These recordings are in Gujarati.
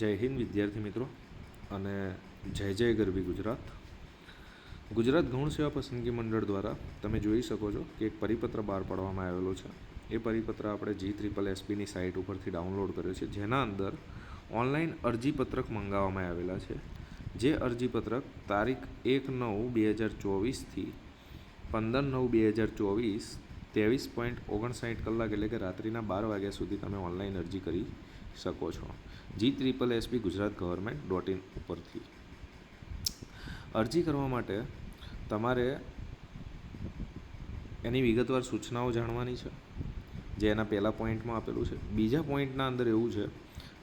જય હિન્દ વિદ્યાર્થી મિત્રો અને જય જય ગરવી ગુજરાત. ગુજરાત ગૌણ સેવા પસંદગી મંડળ દ્વારા તમે જોઈ શકો છો કે એક પરિપત્ર બહાર પાડવામાં આવેલો છે. એ પરિપત્ર આપણે જી ત્રિપલ એસપીની સાઇટ ઉપરથી ડાઉનલોડ કર્યો છે. જેના અંદર ઓનલાઈન અરજીપત્રક મંગાવવામાં આવેલા છે. જે અરજીપત્રક તારીખ એક નવ બે હજાર ચોવીસથી પંદર નવ બે હજાર ચોવીસ ત્રેવીસ પોઈન્ટ ઓગણસાઠ કલાક એટલે કે રાત્રિના બાર વાગ્યા સુધી તમે ઓનલાઈન અરજી કરી શકો છો. G triple SP Gujarat government dot in ઉપરથી. અરજી કરવા માટે તમારે એની વિગતવાર સૂચનાઓ જાણવાની છે, જે એના પહેલાં પોઈન્ટમાં આપેલું છે. બીજા પોઈન્ટના અંદર એવું છે,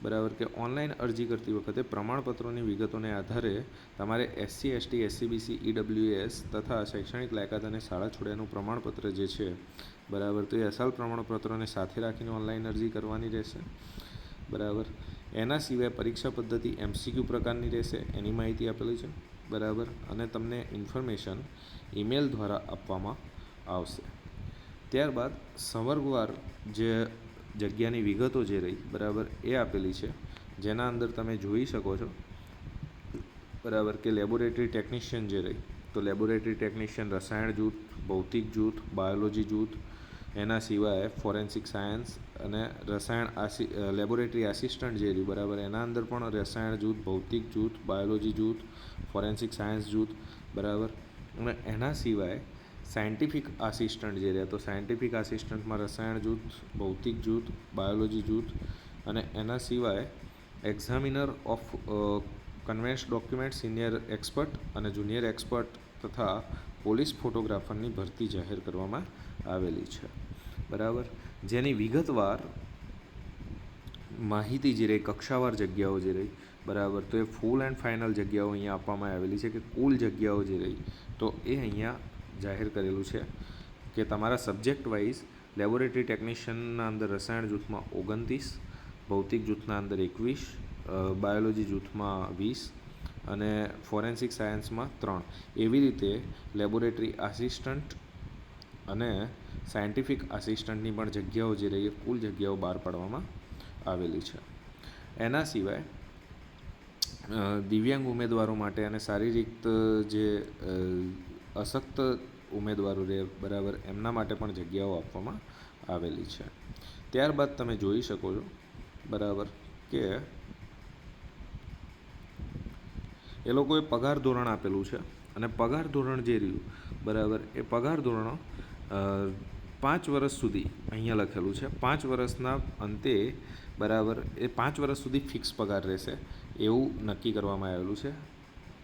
બરાબર, કે ઓનલાઈન અરજી કરતી વખતે પ્રમાણપત્રોની વિગતોને આધારે તમારે એસસી, એસટી, એસસીબીસી, ઈડબ્લ્યુએસ તથા શૈક્ષણિક લાયકાત અને શાળા છોડ્યાનું પ્રમાણપત્ર જે છે, બરાબર, તો એ અસલ પ્રમાણપત્રોને સાથે રાખીને ઓનલાઈન અરજી કરવાની રહેશે. બરાબર. એના સિવાય પરીક્ષા પદ્ધતિ એમસીક્યુ પ્રકારની રહેશે, એની માહિતી આપેલી છે. બરાબર? અને તમને ઇન્ફોર્મેશન ઈમેલ દ્વારા આપવામાં આવશે. ત્યારબાદ સંવર્ગવાર જે જગ્યાની વિગતો જે રહી, બરાબર, એ આપેલી છે. જેના અંદર તમે જોઈ શકો છો, બરાબર, કે લેબોરેટરી ટેકનિશિયન જે રહી, તો લેબોરેટરી ટેકનિશિયન રસાયણ જૂથ, ભૌતિક જૂથ, બાયોલોજી જૂથ એના સિવાય ફોરેન્સિક સાયન્સ અને રસાયણ આસી લેબોરેટરી આસિસ્ટન્ટ જે રહ્યું, બરાબર. એના અંદર પણ રસાયણ જૂથ, ભૌતિક જૂથ, બાયોલોજી જૂથ, ફોરેન્સિક સાયન્સ જૂથ, બરાબર. અને એના સિવાય સાયન્ટિફિક આસિસ્ટન્ટ જે રહ્યા, તો સાયન્ટિફિક આસિસ્ટન્ટમાં રસાયણ જૂથ, ભૌતિક જૂથ, બાયોલોજી જૂથ અને એના સિવાય એક્ઝામિનર ઓફ કન્વેન્સ ડોક્યુમેન્ટ સિનિયર એક્સપર્ટ અને જુનિયર એક્સપર્ટ તથા પોલીસ ફોટોગ્રાફરની ભરતી જાહેર કરવામાં આવેલી છે. બરાબર? જેની વિગતવાર માહિતી જે રહી, કક્ષાવાર જગ્યાઓ જે રહી, બરાબર? તો એ ફૂલ એન્ડ ફાઇનલ જગ્યાઓ અહીંયા આપવામાં આવેલી છે કે કુલ જગ્યાઓ જે રહી, તો એ અહીંયા જાહેર કરેલું છે કે તમારા સબ્જેક્ટ વાઇઝ લેબોરેટરી ટેકનિશિયનના અંદર રસાયણ જૂથમાં ઓગણત્રીસ, ભૌતિક જૂથના અંદર એકવીસ બાયોલોજી જૂથમાં વીસ અને ફોરેન્સિક સાયન્સમાં ત્રણ. એવી રીતે લેબોરેટરી આસિસ્ટન્ટ અને સાયન્ટિફિક આસિસ્ટન્ટની પણ જગ્યાઓ જે રહી એ કુલ જગ્યાઓ બહાર પાડવામાં આવેલી છે. એના સિવાય દિવ્યાંગ ઉમેદવારો માટે અને શારીરિક જે અશક્ત ઉમેદવારો રહે બરાબર એમના માટે પણ જગ્યાઓ આપવામાં આવેલી છે. ત્યારબાદ તમે જોઈ શકો છો બરાબર કે એ લોકોએ પગાર ધોરણ આપેલું છે. અને પગાર ધોરણ જે રહ્યું, બરાબર, એ પગાર ધોરણ પાંચ વર્ષ સુધી અહીંયા લખેલું છે. પાંચ વર્ષના અંતે, બરાબર, એ પાંચ વર્ષ સુધી ફિક્સ પગાર રહેશે, એવું નક્કી કરવામાં આવેલું છે.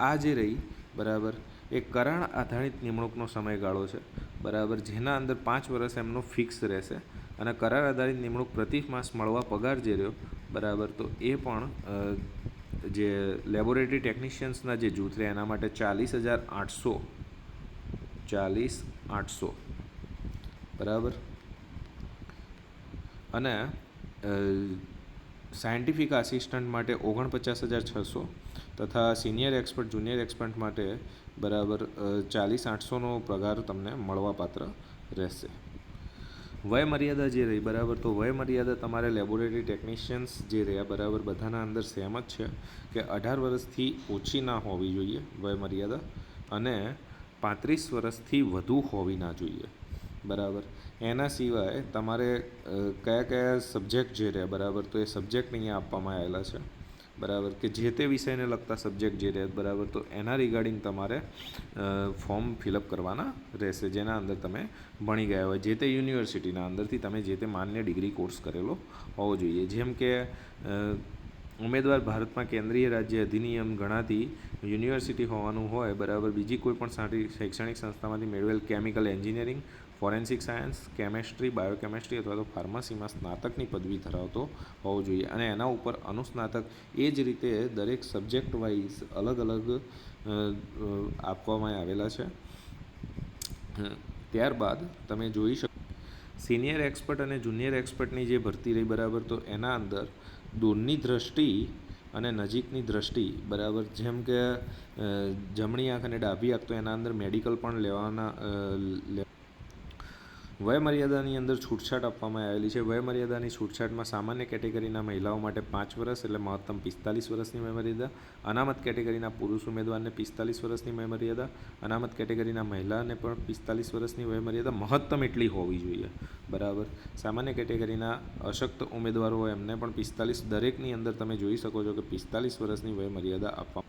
આ જે રહી, બરાબર, એ કરાર આધારિત નિમણૂકનો સમયગાળો છે. બરાબર, જેના અંદર પાંચ વર્ષ એમનો ફિક્સ રહેશે. અને કરાર આધારિત નિમણૂક પ્રતિ માસ મળવા પગાર જે રહ્યો, બરાબર, તો એ પણ જે લેબોરેટરી ટેકનિશિયન્સના જે જૂથ રહે એના માટે ચાલીસ હજાર આઠસો, ચાલીસ આઠસો. બરાબર? અને સાયન્ટિફિક આસિસ્ટન્ટ માટે ઓગણપચાસ હજાર છસો તથા સિનિયર એક્સપર્ટ, જુનિયર એક્સપર્ટ માટે બરાબર ચાલીસ આઠસોનો પગાર તમને મળવાપાત્ર રહેશે. વય મર્યાદા જે રહી, બરાબર? તો વય મર્યાદા તમારે લેબોરેટરી ટેકનિશિયન્સ જે રહ્યા, બરાબર, બધાના અંદર સેમ જ છે કે અઢાર વર્ષથી ઓછી ના હોવી જોઈએ વય મર્યાદા અને પાંત્રીસ વર્ષથી વધુ હોવી ના જોઈએ, બરાબર? એના સિવાય તમારે કયા કયા સબ્જેક્ટ જે રહ્યા, બરાબર? તો એ સબ્જેક્ટ અહીંયા આપવામાં આવેલા છે. બરાબર? કે જે તે વિષયને લગતા સબ્જેક્ટ જે રહે, બરાબર? તો એના રિગાર્ડિંગ તમારે ફોર્મ ફિલઅપ કરવાના રહેશે, જેના અંદર તમે ભણી ગયા હોય. જે તે યુનિવર્સિટીના અંદરથી તમે જે તે માન્ય ડિગ્રી કોર્સ કરેલો હોવો જોઈએ. જેમ કે ઉમેદવાર ભારતમાં કેન્દ્રીય રાજ્ય અધિનિયમ ગણાતી યુનિવર્સિટી હોવાનું હોય, બરાબર? બીજી કોઈ પણ શૈક્ષણિક સંસ્થામાંથી મેળવેલ chemical engineering forensic science, chemistry, biochemistry અથવા તો ફાર્મસીમાં સ્નાતકની પદવી ધરાવતો હોવો જોઈએ અને એના ઉપર અનુસ્નાતક એ જ રીતે દરેક સબ્જેક્ટ વાઇઝ અલગ અલગ આપવામાં આવેલા છે. ત્યારબાદ તમે જોઈ શકો સિનિયર એક્સપર્ટ અને જુનિયર એક્સપર્ટની જે ભરતી રહી બરાબર, તો એના અંદર દૂરની દ્રષ્ટિ અને નજીકની દ્રષ્ટિ બરાબર, જેમ કે જમણી આંખ અને ડાબી આંખ, તો એના અંદર મેડિકલ પણ લેવાના વયમર્યાદાની અંદર છૂટછાટ આપવામાં આવેલી છે. વયમર્યાદાની છૂટછાટમાં સામાન્ય કેટેગરીના મહિલાઓ માટે પાંચ વર્ષ એટલે મહત્તમ પિસ્તાલીસ વર્ષની વયમર્યાદા, અનામત કેટેગરીના પુરુષ ઉમેદવારને પિસ્તાલીસ વર્ષની વયમર્યાદા, અનામત કેટેગરીના મહિલાને પણ પિસ્તાલીસ વર્ષની વયમર્યાદા મહત્તમ એટલી હોવી જોઈએ. બરાબર? સામાન્ય કેટેગરીના અશક્ત ઉમેદવારો હોય એમને પણ પિસ્તાલીસ દરેકની અંદર તમે જોઈ શકો છો કે પિસ્તાલીસ વર્ષની વયમર્યાદા આપવા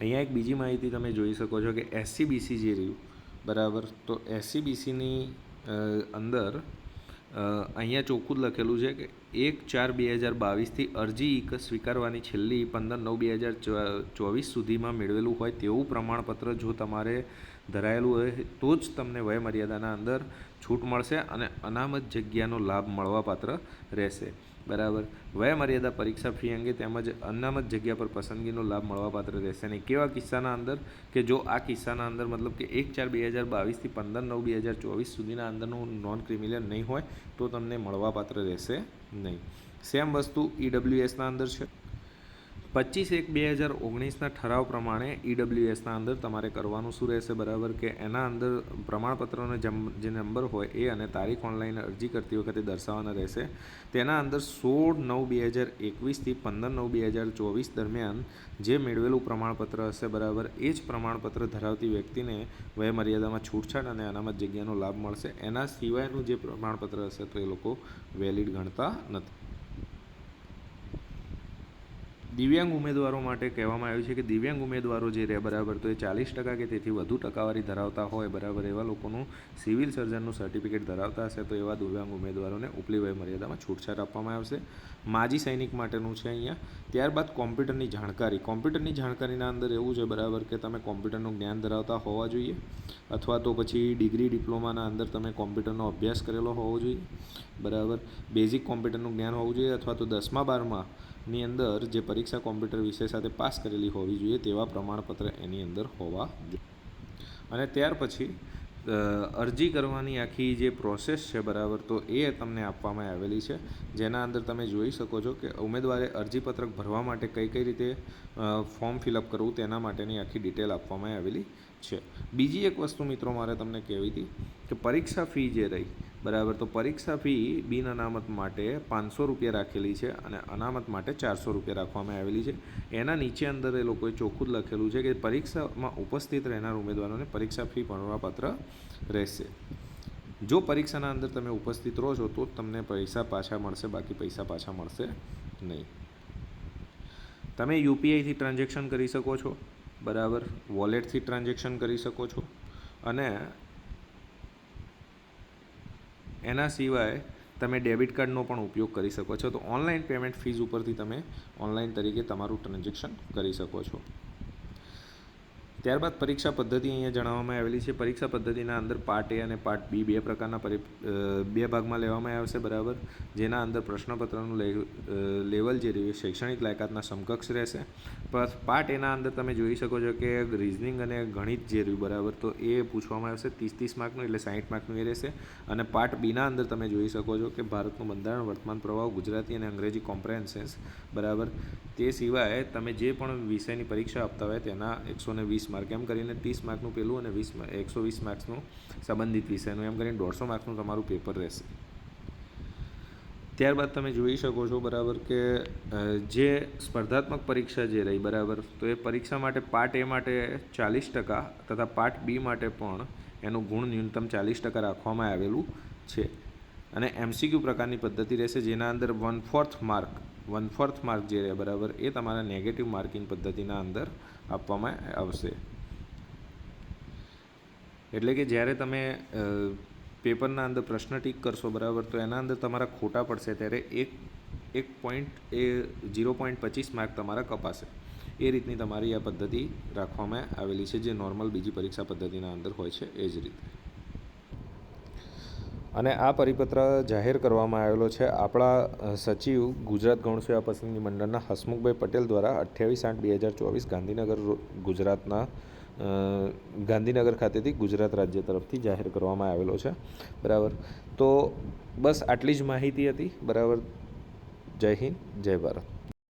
અહીંયા એક બીજી માહિતી તમે જોઈ શકો છો કે એસસીબીસી જે રહ્યું, બરાબર? તો એસસી બીસીની અંદર અહીંયા ચોખ્ખું જ લખેલું છે કે એક ચાર બે હજાર બાવીસથી અરજી ક સ્વીકારવાની છેલ્લી પંદર નવ બે હજાર ચોવીસ સુધીમાં મેળવેલું હોય તેવું પ્રમાણપત્ર જો તમારે ધરાયેલું હોય તો જ તમને વયમર્યાદાના અંદર છૂટ મળશે અને અનામત જગ્યાનો લાભ મળવાપાત્ર રહેશે. બરાબર. વયમર્યાદા પરીક્ષા ફી અંગે તેમજ અનામત જગ્યા પર પસંદગીનો લાભ મળવાપાત્ર રહેશે. નહીં કેવા કિસ્સાના અંદર કે જો આ કિસ્સાના અંદર મતલબ કે એક ચાર બે હજાર બાવીસથી પંદર નવ બે હજાર ચોવીસ સુધીના અંદરનું નોન ક્રિમિલિયર નહીં હોય તો તમને મળવાપાત્ર રહેશે નહીં. સેમ વસ્તુ ઈડબ્લ્યુએસના અંદર છે. પચીસ એક બે હજાર ઓગણીસના ઠરાવ પ્રમાણે ઈડબ્લ્યુએસના અંદર તમારે કરવાનું શું રહેશે બરાબર? કે એના અંદર પ્રમાણપત્રનો જે નંબર હોય એ અને તારીખ ઓનલાઈન અરજી કરતી વખતે દર્શાવવાના રહેશે. તેના અંદર સોળ નવ બે હજાર એકવીસથી પંદર નવ બે હજાર ચોવીસ દરમિયાન જે મેળવેલું પ્રમાણપત્ર હશે બરાબર, એ જ પ્રમાણપત્ર ધરાવતી વ્યક્તિને વયમર્યાદામાં છૂટછાટ અને અનામત જગ્યાનો લાભ મળશે. એના સિવાયનું જે પ્રમાણપત્ર હશે તો એ લોકો વેલિડ ગણતા નથી. દિવ્યાંગ ઉમેદવારો માટે કહેવામાં આવ્યું છે કે દિવ્યાંગ ઉમેદવારો જે રહે બરાબર, તો એ ચાલીસ ટકા કે તેથી વધુ ટકાવારી ધરાવતા હોય બરાબર, એવા લોકોનું સિવિલ સર્જનનું સર્ટિફિકેટ ધરાવતા હશે, તો એવા દિવ્યાંગ ઉમેદવારોને ઉપલી વય મર્યાદામાં છૂટછાટ આપવામાં આવશે. માજી સૈનિક માટેનું છે અહીંયા. ત્યારબાદ કોમ્પ્યુટરની જાણકારી. કોમ્પ્યુટરની જાણકારીના અંદર એવું છે બરાબર કે તમે કોમ્પ્યુટરનું જ્ઞાન ધરાવતા હોવા જોઈએ, અથવા તો પછી ડિગ્રી, ડિપ્લોમાના અંદર તમે કોમ્પ્યુટરનો અભ્યાસ કરેલો હોવો જોઈએ, બરાબર. બેઝિક કોમ્પ્યુટરનું જ્ઞાન હોવું જોઈએ, અથવા તો દસમા, બારમાં ની અંદર જે પરીક્ષા કોમ્પ્યુટર વિષય સાથે પાસ કરેલી હોવી જોઈએ તેવા પ્રમાણપત્ર એની અંદર હોવા જોઈએ. અને ત્યાર પછી અરજી કરવાની આખી જે પ્રોસેસ છે બરાબર, તો એ તમને આપવામાં આવેલી છે. જેના અંદર તમે જોઈ શકો છો કે ઉમેદવારે અરજીપત્રક ભરવા માટે કઈ કઈ રીતે ફોર્મ ફિલઅપ કરવું તેના માટેની આખી ડિટેલ આપવામાં આવેલી છે. બીજી એક વસ્તુ મિત્રો મારે તમને કહેવી હતી કે પરીક્ષા ફી જે રહી બરાબર. તો પરીક્ષા ફી બિન અનામત માટે પાંચસો રૂપિયા રાખેલી છે અને અનામત માટે ચારસો રૂપિયા રાખવામાં આવેલી છે. એના નીચે અંદર એ લોકોએ ચોખ્ખું જ લખેલું છે કે પરીક્ષામાં ઉપસ્થિત રહેનાર ઉમેદવારોને પરીક્ષા ફી ભરવાપાત્ર રહેશે. જો પરીક્ષાના અંદર તમે ઉપસ્થિત રહો છો તો તમને પૈસા પાછા મળશે, બાકી પૈસા પાછા મળશે નહીં. તમે યુપીઆઈથી ટ્રાન્ઝેક્શન કરી શકો છો, બરાબર? વોલેટથી ટ્રાન્ઝેક્શન કરી શકો છો અને એના સિવાય તમે ડેબિટ કાર્ડનો પણ ઉપયોગ કરી શકો છો. તો ઓનલાઈન પેમેન્ટ ફીઝ ઉપરથી તમે ઓનલાઈન તરીકે તમારું ટ્રાન્ઝેક્શન કરી શકો છો. ત્યારબાદ પરીક્ષા પદ્ધતિ અહીંયા જણાવવામાં આવેલી છે. પરીક્ષા પદ્ધતિના અંદર પાર્ટ એ અને પાર્ટ બી બે પ્રકારના પરી બે ભાગમાં લેવામાં આવશે, બરાબર? જેના અંદર પ્રશ્નપત્રનું લેવલ જે રહ્યું શૈક્ષણિક લાયકાતના સમકક્ષ રહેશે. પાર્ટ એના અંદર તમે જોઈ શકો છો કે રિઝનિંગ અને ગણિત જે રહ્યું, બરાબર? તો એ પૂછવામાં આવશે ત્રીસ ત્રીસ માર્કનું એટલે સાઠ માર્કનું એ રહેશે. અને પાર્ટ બીના અંદર તમે જોઈ શકો છો કે ભારતનું બંધારણ, વર્તમાન પ્રવાહ, ગુજરાતી અને અંગ્રેજી કોમ્પ્રેહેન્સન્સ બરાબર? તે સિવાય તમે જે પણ વિષયની પરીક્ષા આપતા હોય તેના એકસો વીસ માર્ક, એમ કરીને ત્રીસ માર્કનું પેલું અને વીસ એકસો વીસ માર્ક્સનું સંબંધિત વિષયનું, એમ કરીને દોઢસો માર્ક્સનું તમારું પેપર રહેશે. ત્યારબાદ તમે જોઈ શકો છો બરાબર કે જે સ્પર્ધાત્મક પરીક્ષા જે રહી બરાબર, તો એ પરીક્ષા માટે પાર્ટ એ માટે ચાલીસ ટકા તથા પાર્ટ બી માટે પણ એનું ગુણ ન્યૂનતમ ચાલીસ ટકા રાખવામાં આવેલું છે. અને એમસીક્યુ પ્રકારની પદ્ધતિ રહેશે જેના અંદર one fourth mark one fourth mark જે રહે બરાબર, એ તમારા નેગેટિવ માર્કિંગ પદ્ધતિના અંદર આપવામાં આવશે. એટલે કે જ્યારે તમે પેપરના અંદર પ્રશ્ન ટીક કરશો, બરાબર, તો એના અંદર તમારા ખોટા પડશે, ત્યારે એક એક પોઈન્ટ એ ઝીરો પોઈન્ટ પચીસ માર્ક તમારા કપાશે. એ રીતની તમારી આ પદ્ધતિ રાખવામાં આવેલી છે, જે નોર્મલ બીજી પરીક્ષા પદ્ધતિના અંદર હોય છે, એ જ રીતે. અને આ પરિપત્ર જાહેર કરવામાં આવેલો છે. આપણા સચિવ, ગુજરાત ગૌણસેવા પસંદગી મંડળના હસમુખભાઈ પટેલ દ્વારા અઠ્યાવીસ આઠ બે હજાર ચોવીસ ગાંધીનગર ગુજરાતના ગાંધીનગર ખાતેથી ગુજરાત રાજ્ય તરફથી જાહેર કરવામાં આવેલો છે. બરાબર? તો બસ આટલી જ માહિતી હતી. બરાબર? જય હિન્દ, જય ભારત.